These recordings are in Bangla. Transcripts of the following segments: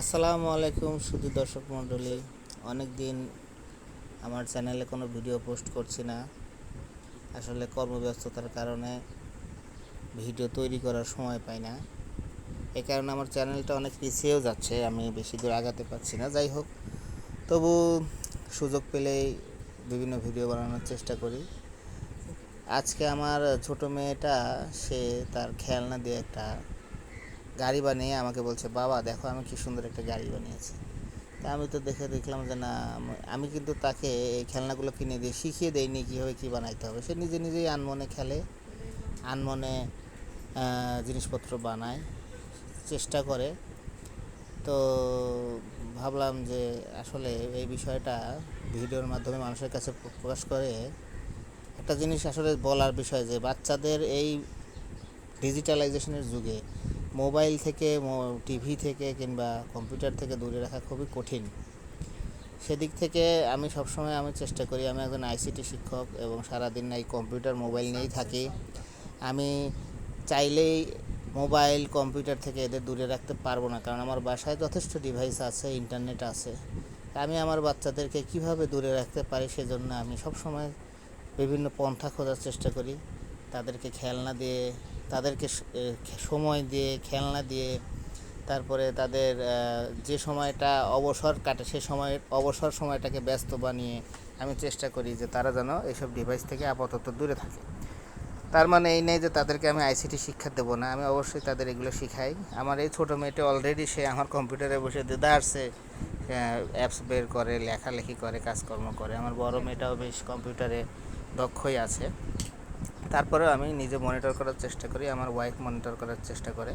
আসসালামু আলাইকুম শুধু দর্শক মণ্ডলী। অনেক দিন আমার চ্যানেলে কোনো ভিডিও পোস্ট করছি না। আসলে কর্মব্যস্ততার কারণে ভিডিও তৈরি করার সময় পাই না। এই কারণে আমার চ্যানেলটা অনেক পিছিয়েও যাচ্ছে, আমি বেশি দূর আগাতে পারছি না। যাই হোক, তবু সুযোগ পেলেই বিভিন্ন ভিডিও বানানোর চেষ্টা করি। আজকে আমার ছোট মেয়েটা, সে তার খেলনা দিয়ে একটা গাড়ি বানিয়ে আমাকে বলছে, বাবা, দেখো আমি কি সুন্দর একটা গাড়ি বানিয়েছি। তা আমি তো দেখে দেখলাম যে না, আমি কিন্তু তাকে এই খেলনাগুলো কিনে দিয়ে শিখিয়ে দেইনি কীভাবে কী বানাইতে হবে। সে নিজে নিজেই আনমনে খেলে, আনমনে জিনিসপত্র বানায়, চেষ্টা করে। তো ভাবলাম যে আসলে এই বিষয়টা ভিডিওর মাধ্যমে মানুষের কাছে প্রকাশ করে। একটা জিনিস আসলে বলার বিষয় যে, বাচ্চাদের এই ডিজিটালাইজেশনের যুগে মোবাইল থেকে টিভি থেকে কিংবা কম্পিউটার থেকে দূরে রাখা খুবই কঠিন। সেদিক থেকে আমি সবসময় আমি চেষ্টা করি, আমি একজন আইসিটি শিক্ষক এবং সারাদিন এই কম্পিউটার, মোবাইল নিয়েই থাকি। আমি চাইলেই মোবাইল, কম্পিউটার থেকে এদের দূরে রাখতে পারব না, কারণ আমার বাসায় যথেষ্ট ডিভাইস আছে ইন্টারনেট আছে। আমি আমার বাচ্চাদেরকে কীভাবে দূরে রাখতে পারি সেজন্য আমি সবসময় বিভিন্ন পন্থা খোঁজার চেষ্টা করি। তাদেরকে খেলনা দিয়ে তাদেরকে সময় দিয়ে, খেলনা দিয়ে, তারপরে তাদের যে সময়টা অবসর কাটে, সে সময়ের অবসর সময়টাকে ব্যস্ত বানিয়ে আমি চেষ্টা করি যে তারা যেন এইসব ডিভাইস থেকে আপাতত দূরে থাকে। তার মানে এই নেই যে তাদেরকে আমি আইসিটি শিক্ষা দেবো না, আমি অবশ্যই তাদের এগুলো শিখাই। আমার এই ছোটো মেয়েটা অলরেডি সে আমার কম্পিউটারে বসে দেদারসে অ্যাপস বের করে, লেখালেখি করে, কাজকর্ম করে। আমার বড় মেয়েটাও বেশ কম্পিউটারে দক্ষই আছে। তারপরেও আমি নিজে মনিটর করার চেষ্টা করি, আমার ওয়াইফ মনিটর করার চেষ্টা করে।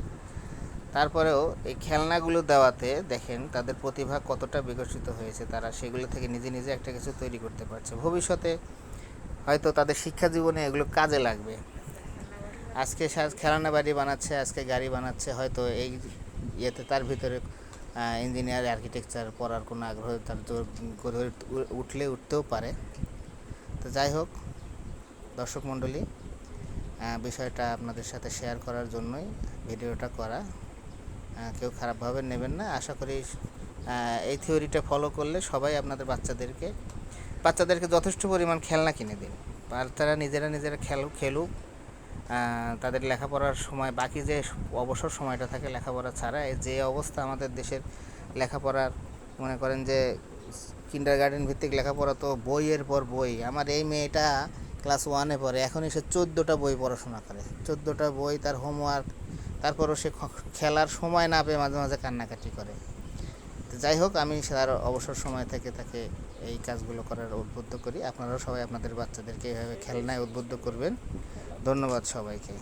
তারপরেও এই খেলনাগুলো দেওয়াতে দেখেন তাদের প্রতিভা কতটা বিকশিত হয়েছে, তারা সেগুলো থেকে নিজে নিজে একটা কিছু তৈরি করতে পারছে। ভবিষ্যতে হয়তো তাদের শিক্ষা জীবনে এগুলো কাজে লাগবে। আজকে খেলনা বাড়ি বানাচ্ছে, আজকে গাড়ি বানাচ্ছে, হয়তো এই ইয়েতে তার ভিতরে ইঞ্জিনিয়ার আর্কিটেকচার পড়ার কোনো আগ্রহ তার গড়ে উঠলে উঠতেও পারে। তো যাই হোক, দর্শক মণ্ডলী বিষয়টা আপনাদের সাথে শেয়ার করার জন্যই ভিডিওটা করা। কেউ খারাপভাবে নেবেন না। আশা করি এই থিওরিটা ফলো করলে সবাই আপনাদের বাচ্চাদেরকে বাচ্চাদেরকে যথেষ্ট পরিমাণ খেলনা কিনে দিন বাচ্চারা নিজেরা নিজেরা খেলুক। খেলুক তাদের লেখাপড়ার সময়, বাকি যে অবসর সময়টা থাকে লেখাপড়া ছাড়া যে অবস্থা আমাদের দেশের লেখাপড়ার, মনে করেন যে কিন্ডার গার্ডেন ভিত্তিক লেখাপড়া তো বইয়ের পর বই। আমার এই মেয়েটা ক্লাস ওয়ানে পড়ে। এখনই সে চোদ্দোটা বই পড়াশোনা করে। চোদ্দোটা বই তার হোমওয়ার্ক তারপরও সে খেলার সময় না পেয়ে মাঝে মাঝে কান্নাকাটি করে। তো যাই হোক, আমি তার অবসর সময় থেকে তাকে এই কাজগুলো করার উদ্বুদ্ধ করি। আপনারাও সবাই আপনাদের বাচ্চাদেরকে এইভাবে খেলনায় উদ্বুদ্ধ করবেন। ধন্যবাদ সবাইকে।